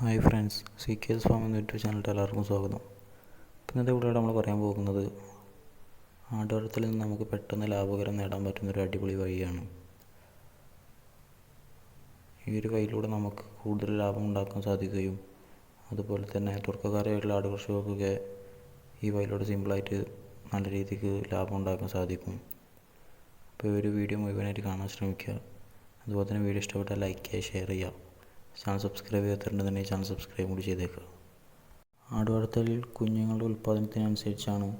Hi friends C K S Farm എന്ന YouTube ചാനലിൽ എല്ലാവർക്കും സ്വാഗതം. ഇന്നത്തെ വീഡിയോയിൽ നമ്മൾ പറയാൻ പോകുന്നത് ആട് നിന്ന് നമുക്ക് പെട്ടെന്ന് ലാഭകരം നേടാൻ പറ്റുന്ന ഒരു അടിപൊളി വഴിയാണ്. ഈ ഒരു വഴിയിലൂടെ നമുക്ക് കൂടുതൽ ലാഭം ഉണ്ടാക്കാൻ സാധിക്കുകയും അതുപോലെ തന്നെ തുടക്കക്കാരായിട്ടുള്ള ആട് കർഷകർക്കൊക്കെ ഈ വഴിയിലൂടെ സിമ്പിളായിട്ട് നല്ല രീതിക്ക് ലാഭം ഉണ്ടാക്കാൻ സാധിക്കും. അപ്പോൾ ഈ ഒരു വീഡിയോ മുഴുവനായിട്ട് കാണാൻ ശ്രമിക്കുക. അതുപോലെ തന്നെ വീഡിയോ ഇഷ്ടപ്പെട്ടാൽ ലൈക്ക് ചെയ്യുക ഷെയർ ചെയ്യുക. ചാനൽ സബ്സ്ക്രൈബ് ചെയ്യാത്തിട്ടുണ്ടെന്നുണ്ടെങ്കിൽ ചാനൽ സബ്സ്ക്രൈബ് കൂടി ചെയ്തേക്കുക. ആട് വളർത്തലിൽ കുഞ്ഞുങ്ങളുടെ ഉൽപ്പാദനത്തിനനുസരിച്ചാണ്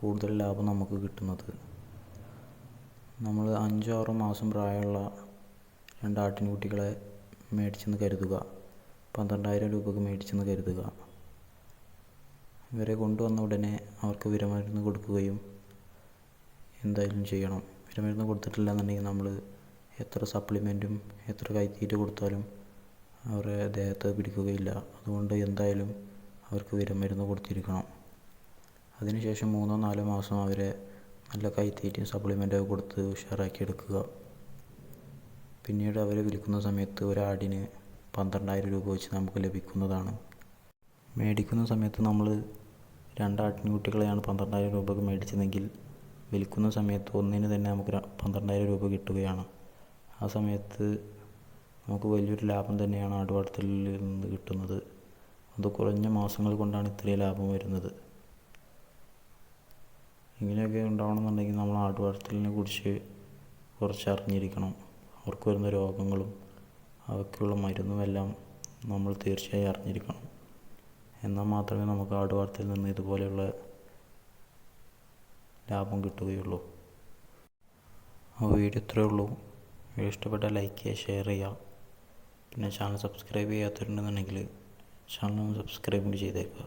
കൂടുതൽ ലാഭം നമുക്ക് കിട്ടുന്നത്. നമ്മൾ അഞ്ചോ ആറോ മാസം പ്രായമുള്ള രണ്ട് ആട്ടിൻകുട്ടികളെ മേടിച്ചെന്ന് കരുതുക. പന്ത്രണ്ടായിരം രൂപക്ക് മേടിച്ചെന്ന് കരുതുക. ഇവരെ കൊണ്ടുവന്ന ഉടനെ അവർക്ക് വിരമരുന്ന് കൊടുക്കുകയും എന്തായാലും ചെയ്യണം. വിരമരുന്ന് കൊടുത്തിട്ടില്ല എന്നുണ്ടെങ്കിൽ നമ്മൾ എത്ര സപ്ലിമെന്റും എത്ര കൈത്തീറ്റ കൊടുത്താലും അവരെ ദേഹത്ത് പിടിക്കുകയില്ല. അതുകൊണ്ട് എന്തായാലും അവർക്ക് വിരമരുന്ന് കൊടുത്തിരിക്കണം. അതിനുശേഷം മൂന്നോ നാലോ മാസം അവരെ നല്ല കൈത്തീറ്റയും സപ്ലിമെന്റൊക്കെ കൊടുത്ത് ഉഷാറാക്കി എടുക്കുക. പിന്നീട് അവരെ വിൽക്കുന്ന സമയത്ത് ഒരാടിന് പന്ത്രണ്ടായിരം രൂപ വെച്ച് നമുക്ക് ലഭിക്കുന്നതാണ്. മേടിക്കുന്ന സമയത്ത് നമ്മൾ രണ്ടാട്ടിൻകുട്ടികളെയാണ് പന്ത്രണ്ടായിരം രൂപക്ക് മേടിച്ചതെങ്കിൽ വിൽക്കുന്ന സമയത്ത് ഒന്നിന് തന്നെ നമുക്ക് പന്ത്രണ്ടായിരം രൂപ കിട്ടുകയാണ്. ആ സമയത്ത് നമുക്ക് വലിയൊരു ലാഭം തന്നെയാണ് ആടുവളർത്തലിൽ നിന്ന് കിട്ടുന്നത്. അത് കുറഞ്ഞ മാസങ്ങൾ കൊണ്ടാണ് ഇത്രയും ലാഭം വരുന്നത്. ഇങ്ങനെയൊക്കെ ഉണ്ടാവണമെന്നുണ്ടെങ്കിൽ നമ്മൾ ആടുവളർത്തലിനെ കുറിച്ച് കുറച്ച് അറിഞ്ഞിരിക്കണം. അവർക്ക് വരുന്ന രോഗങ്ങളും അവയ്ക്കുള്ള മരുന്നുമെല്ലാം നമ്മൾ തീർച്ചയായും അറിഞ്ഞിരിക്കണം. എന്നാൽ മാത്രമേ നമുക്ക് ആടുവളർത്തലിൽ നിന്ന് ഇതുപോലെയുള്ള ലാഭം കിട്ടുകയുള്ളൂ. ആ വീഡിയോ ഇത്രയേ ഉള്ളൂ. വീഡിയോ ഇഷ്ടപ്പെട്ടാൽ ലൈക്ക് ചെയ്യുക ഷെയർ ചെയ്യുക. പിന്നെ ചാനൽ സബ്സ്ക്രൈബ് ചെയ്യാത്തവരുണ്ടെന്നുണ്ടെങ്കിൽ ചാനൽ ഒന്ന് സബ്സ്ക്രൈബ് ചെയ്തേക്കുക.